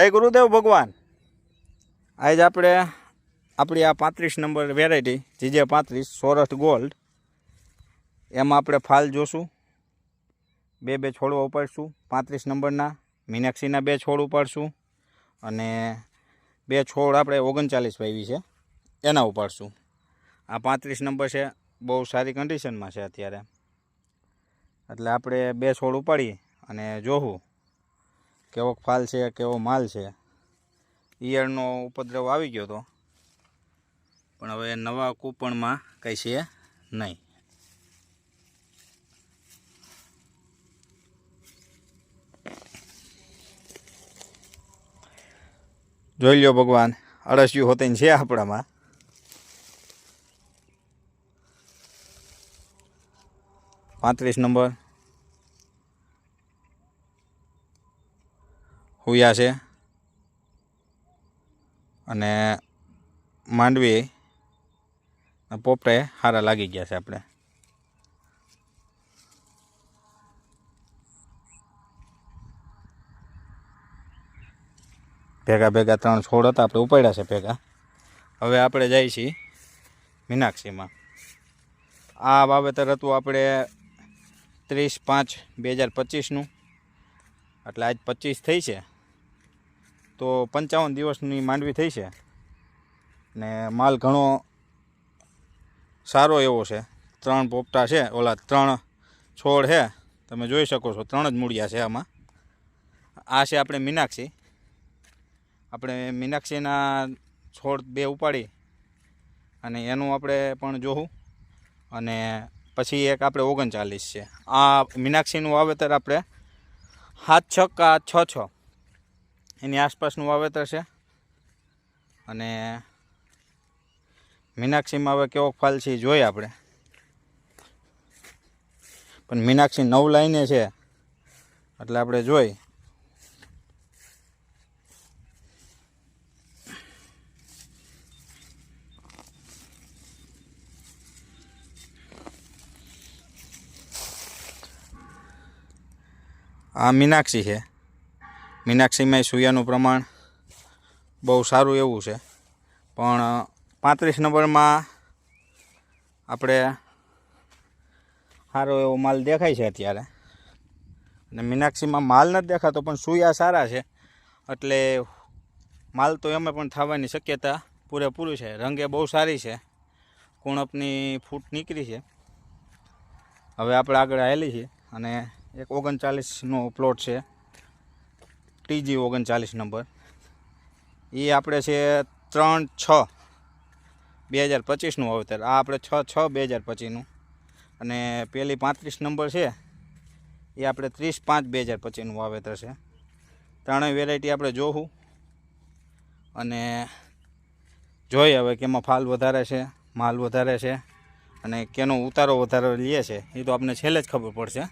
જય ગુરુદેવ ભગવાન. આજ આપણે આપણી આ પાંત્રીસ નંબર વેરાયટી જીજે પાંત્રીસ, સોરઠ ગોલ્ડ એમાં આપણે ફાલ જોશું. બે બે છોડવા ઉપાડશું, પાંત્રીસ નંબરના, મીનાક્ષીના બે છોડ ઉપાડશું, અને બે છોડ આપણે ઓગણચાલીસ વાવી છે, એના ઉપાડશું. આ પાંત્રીસ નંબર છે, બહુ સારી કન્ડિશનમાં છે અત્યારે. એટલે આપણે બે છોડ ઉપાડી અને જોવું કેવો ફાલ છે, કેવો માલ છે. ઈયળનો ઉપદ્રવ આવી ગયો હતો પણ હવે નવા કૂપણમાં કંઈ છે નહીં. જોઈ લ્યો ભગવાન, અળસિયું હોતે છે આપણામાં. પાંત્રીસ નંબર. હુયા છે. અને માંડવી પોપટે સારા લાગી ગયા છે આપણે. ભેગા ભેગા ત્રણ છોડ હતા, આપણે ઉપાડ્યા છે ભેગા. હવે આપણે જઈએ છીએ મીનાક્ષીમાં. આ વાવેતર હતું આપણે ત્રીસ પાંચ બે હજાર પચીસનું. એટલે આજ પચીસ થઈ છે. તો પંચાવન દિવસની માંડવી થઈ છે. ને માલ ઘણો સારો એવો છે. ત્રણ પોપટા છે, ઓલા ત્રણ છોડ છે. તમે જોઈ શકો છો, ત્રણ જ મૂળિયા છે આમાં. આ છે આપણે મીનાક્ષી. આપણે મીનાક્ષીના છોડ બે ઉપાડી અને એનું આપણે પણ જોવું અને પછી એક આપણે ઓગણચાલીસ છે. આ મીનાક્ષીનું વાવેતર આપણે સાત છ કા છ છ એની આસપાસનું વાવેતર છે. અને મીનાક્ષીમાં હવે કેવો ફાલ છે એ જોઈએ આપણે. પણ મીનાક્ષી નવ લાઈને છે, એટલે આપણે જોઈ. આ મીનાક્ષી છે. મીનાક્ષીમાં સૂર્યનું પ્રમાણ બહુ સારું એવું છે. પણ પાંત્રીસ નંબરમાં આપણે સારો એવો માલ દેખાય છે અત્યારે. અને મીનાક્ષીમાં માલ નથી દેખાતો, પણ સૂયા સારા છે. એટલે માલ તો એમાં પણ થવાની શક્યતા પૂરેપૂરી છે. રંગે બહુ સારી છે. કુણપની ફૂટ નીકળી છે. હવે આપણે આગળ આવેલી છીએ અને એક ઓગણચાલીસનો પ્લોટ છે. ટીજી ઓગણચાલીસ નંબર. એ આપણે છે ત્રણ છ, બે હજાર પચીસનું વાવેતર. આ આપણે છ છ, બે હજાર પચીસનું. અને પેલી પાંત્રીસ નંબર છે એ આપણે ત્રીસ પાંચ, બે હજાર પચીસનું વાવેતર છે. ત્રણેય વેરાયટી આપણે જોવું અને જોઈએ હવે કે એમાં ફાલ વધારે છે, માલ વધારે છે, અને કેનો ઉતારો વધારે લે છે એ તો આપણને છેલ્લે જ ખબર પડશે.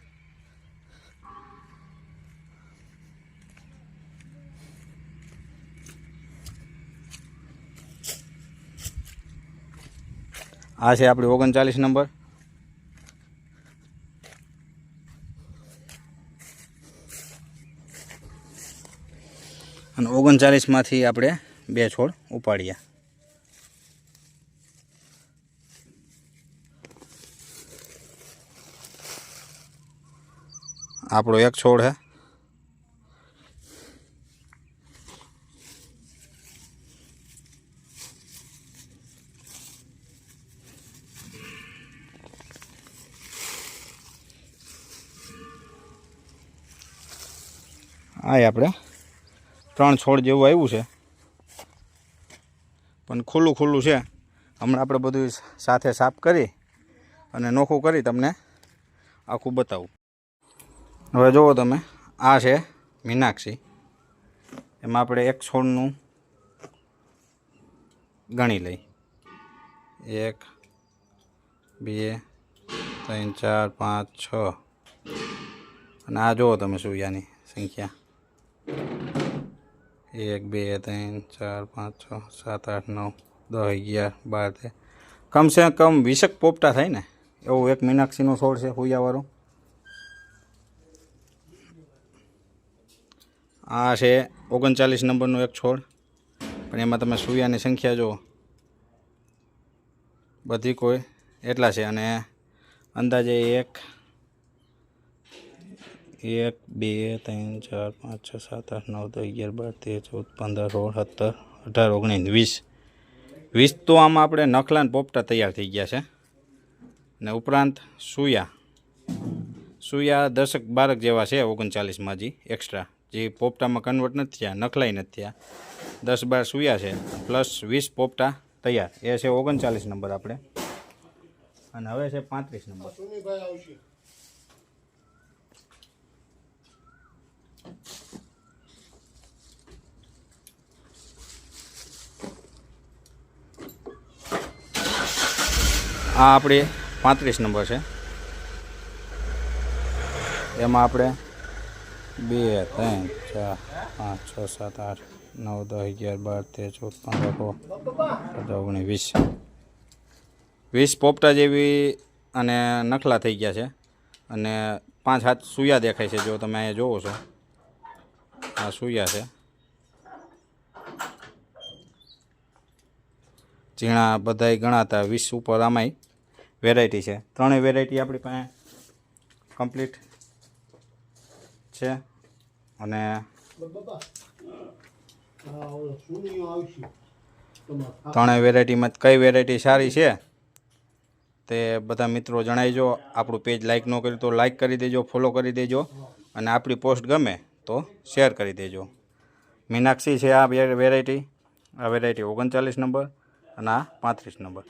આ છે આપણી ઓગણચાલીસ નંબર. અને ઓગણચાલીસમાંથી આપણે બે છોડ ઉપાડ્યા આપણો એક છોડ હે. આ આપણે. ત્રણ છોડ જેવું આવ્યું છે. પણ ખુલ્લું ખુલ્લું છે. હમણાં આપણે બધું સાથે સાફ કરી અને નોખું કરી તમને આખું બતાવું. હવે જુઓ તમે, આ છે મીનાક્ષી. એમાં આપણે એક છોડનું ગણી લઈ. એક, બે, ત્રણ, ચાર, પાંચ, છ. અને આ જુઓ તમે સૂર્યાની સંખ્યા. એક બે ત્રણ ચાર પાંચ છ સાત આઠ નવ દસ અગિયાર બાર તેર કમસે કમ વીસક પોપટા થાય ને એવું એક મીનાક્ષીનો છોડ છે હુયાવાળો આ છે ઓગણચાલીસ નંબરનો એક છોડ, પણ એમાં તમે સૂયાની સંખ્યા જુઓ. બધી કોઈ એટલા છે અને અંદાજે એક એક, બે, ત્રણ, ચાર, પાંચ, છ, સાત, આઠ, નવ, દસ, અગિયાર, બાર, તેર, ચૌદ, પંદર, સોળ, સત્તર, અઢાર, ઓગણીસ, વીસ. વીસ તો આમાં આપણે નખલા ને પોપટા તૈયાર થઈ ગયા છે. ને ઉપરાંત સુયા. સુયા દશક બારક જેવા છે ઓગણચાલીસમાં જી એક્સ્ટ્રા જે પોપટામાં કન્વર્ટ નથી થયા નખલાઈ નથી થયા. દસ બાર સુયા છે પ્લસ વીસ પોપટા તૈયાર. એ છે ઓગણચાલીસ નંબર આપણે. અને હવે છે પાંત્રીસ નંબર. આ આપણી પાંત્રીસ નંબર છે. એમાં આપણે બે, ત્રણ, ચાર, પાંચ, છ, સાત, આઠ, નવ, દસ, અગિયાર, બાર, તેર, ચૌદ, પંદર, સોળ, સત્તર, ઓગણીસ, વીસ. વીસ પોપટા જેવી અને નખલા થઈ ગયા છે. અને પાંચ હાથ સૂયા દેખાય છે, જો તમે અહીંયા જોવો છો. આ સૂયા છે. ઝીણા બધાય ગણાતા વીસ ઉપર આમાંય વેરાયટી છે. ત્રણેય વેરાયટી આપણી પાસે કમ્પ્લીટ છે. અને ત્રણેય વેરાયટીમાં કઈ વેરાયટી સારી છે? તે બધા મિત્રો જણાવજો આપણું પેજ લાઇક ન કર્યું તો લાઇક કરી દેજો ફોલો કરી દેજો. અને આપણી પોસ્ટ ગમે તો શેર કરી દેજો. મીનાક્ષી છે આ વેરાયટી આ વેરાયટી ઓગણચાલીસ નંબર અને આ પાંત્રીસ નંબર